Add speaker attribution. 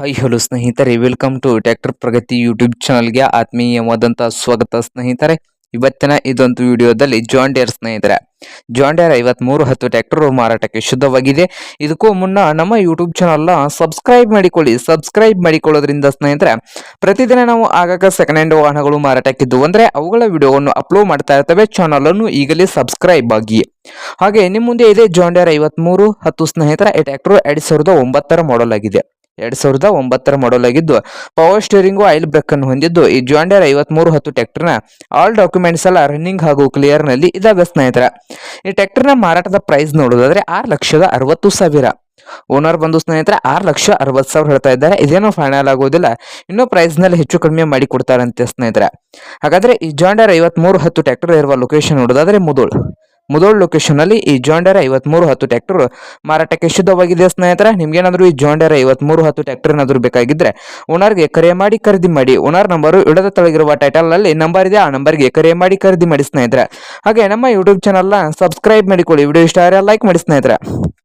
Speaker 1: High hello ಸ್ನೇಹಿತರೆ. Welcome to tractor Pragati YouTube ಚಾನಲ್ಗೆ ಆತ್ಮೀಯವಾದಂಥ ಸ್ವಾಗತ ಸ್ನೇಹಿತರೆ. ಇವತ್ತಿನ ಇದೊಂದು ವಿಡಿಯೋದಲ್ಲಿ ಜಾನ್ ಸ್ನೇಹಿತರೆ. ಜಾನ್ ಐವತ್ಮೂರು ಹತ್ತು ಟ್ಯಾಕ್ಟರ್ ಮಾರಾಟಕ್ಕೆ ಶುದ್ಧವಾಗಿದೆ. ಇದಕ್ಕೂ ಮುನ್ನ ನಮ್ಮ ಯೂಟ್ಯೂಬ್ ಚಾನಲ್ನ ಸಬ್ಸ್ಕ್ರೈಬ್ ಮಾಡಿಕೊಳ್ಳಿ. ಸಬ್ಸ್ಕ್ರೈಬ್ ಮಾಡಿಕೊಳ್ಳೋದ್ರಿಂದ ಸ್ನೇಹಿತರೆ, ಪ್ರತಿದಿನ ನಾವು ಆಗಾಗ ಸೆಕೆಂಡ್ ಹ್ಯಾಂಡ್ ವಾಹನಗಳು ಮಾರಾಟಕ್ಕಿದ್ದು ಅಂದರೆ ಅವುಗಳ ವಿಡಿಯೋವನ್ನು ಅಪ್ಲೋಡ್ ಮಾಡ್ತಾ ಇರ್ತವೆ. ಚಾನಲ್ ಅನ್ನು ಈಗಲೇ ಸಬ್ಸ್ಕ್ರೈಬ್ ಆಗಿ. ಹಾಗೆ ನಿಮ್ಮ ಮುಂದೆ ಇದೆ ಜಾನ್ ಐವತ್ಮೂರು ಹತ್ತು ಸ್ನೇಹಿತರ ಈ ಟ್ಯಾಕ್ಟರ್ ಎರಡು ಸಾವಿರದ ಒಂಬತ್ತರ ಮಾಡಲ್ ಆಗಿದೆ. ಎರಡ್ ಸಾವಿರದ ಒಂಬತ್ತರ ಮಾಡೆಲ್ ಆಗಿದ್ದು ಪವರ್ ಸ್ಟೇರಿಂಗು ಆಯಿಲ್ ಬ್ರೇಕ್ ಅನ್ನು ಹೊಂದಿದ್ದು, ಈ ಜಾಂಡರ್ ಐವತ್ಮೂರು ಹತ್ತು ಟ್ರ್ಯಾಕ್ಟರ್ನ ಆಲ್ ಡಾಕ್ಯುಮೆಂಟ್ಸ್ ಎಲ್ಲ ರನ್ನಿಂಗ್ ಹಾಗೂ ಕ್ಲಿಯರ್ನಲ್ಲಿ ಇದಾವೆ ಸ್ನೇಹಿತರ. ಈ ಟ್ರ್ಯಾಕ್ಟರ್ನ ಮಾರಾಟದ ಪ್ರೈಸ್ ನೋಡೋದಾದ್ರೆ ಆರು ಲಕ್ಷದ ಅರವತ್ತು ಸಾವಿರ. ಓನರ್ ಬಂದು ಸ್ನೇಹಿತರೆ, ಆರು ಲಕ್ಷ ಅರವತ್ತು ಸಾವಿರ ಹೇಳ್ತಾ ಇದ್ದಾರೆ. ಇದೇನು ಫೈನಲ್ ಆಗೋದಿಲ್ಲ. ಇನ್ನೂ ಪ್ರೈಸ್ನಲ್ಲಿ ಹೆಚ್ಚು ಕಡಿಮೆ ಮಾಡಿ ಕೊಡ್ತಾರಂತೆ ಸ್ನೇಹಿತರೆ. ಹಾಗಾದ್ರೆ ಈ ಜಾಂಡರ್ ಐವತ್ಮೂರು ಹತ್ತು ಟ್ರ್ಯಾಕ್ಟರ್ ಇರುವ ಲೊಕೇಶನ್ ನೋಡೋದಾದ್ರೆ ಮುದೋಳ್. ಮುದೋಳ್ ಲೊಕೇಶನ್ ಅಲ್ಲಿ ಈ ಜಾಂಡರ್ ಐವತ್ಮೂರು ಹತ್ತು ಟ್ಯಾಕ್ಟರ್ ಮಾರಾಟಕ್ಕೆ ಶುದ್ಧವಾಗಿದೆ ಸ್ನೇಹಿತರೆ? ನಿಮ್ಗೇನಾದ್ರೂ ಈ ಜಾಂಡರ್ ಐವತ್ಮೂರು ಹತ್ತು ಟ್ಯಾಕ್ಟರ್ ಏನಾದ್ರು ಬೇಕಾಗಿದ್ರೆ ಓನರ್ಗೆ ಕರೆ ಮಾಡಿ ಖರೀದಿ ಮಾಡಿ. ಓನರ್ ನಂಬರು ಇಡದ ತೊಳಗಿರುವ ಟೈಟಲ್ನಲ್ಲಿ ನಂಬರ್ ಇದೆ, ಆ ನಂಬರ್ಗೆ ಕರೆ ಮಾಡಿ ಖರೀದಿ ಮಾಡಿ ಸ್ನೇಹಿತರೆ. ಹಾಗೆ ನಮ್ಮ ಯೂಟ್ಯೂಬ್ ಚಾನಲ್ನ ಸಬ್ಸ್ಕ್ರೈಬ್ ಮಾಡಿಕೊಳ್ಳಿ. ವಿಡಿಯೋ ಇಷ್ಟ ಆದರೆ ಲೈಕ್ ಮಾಡಿ ಸ್ನೇಹಿತರೆ.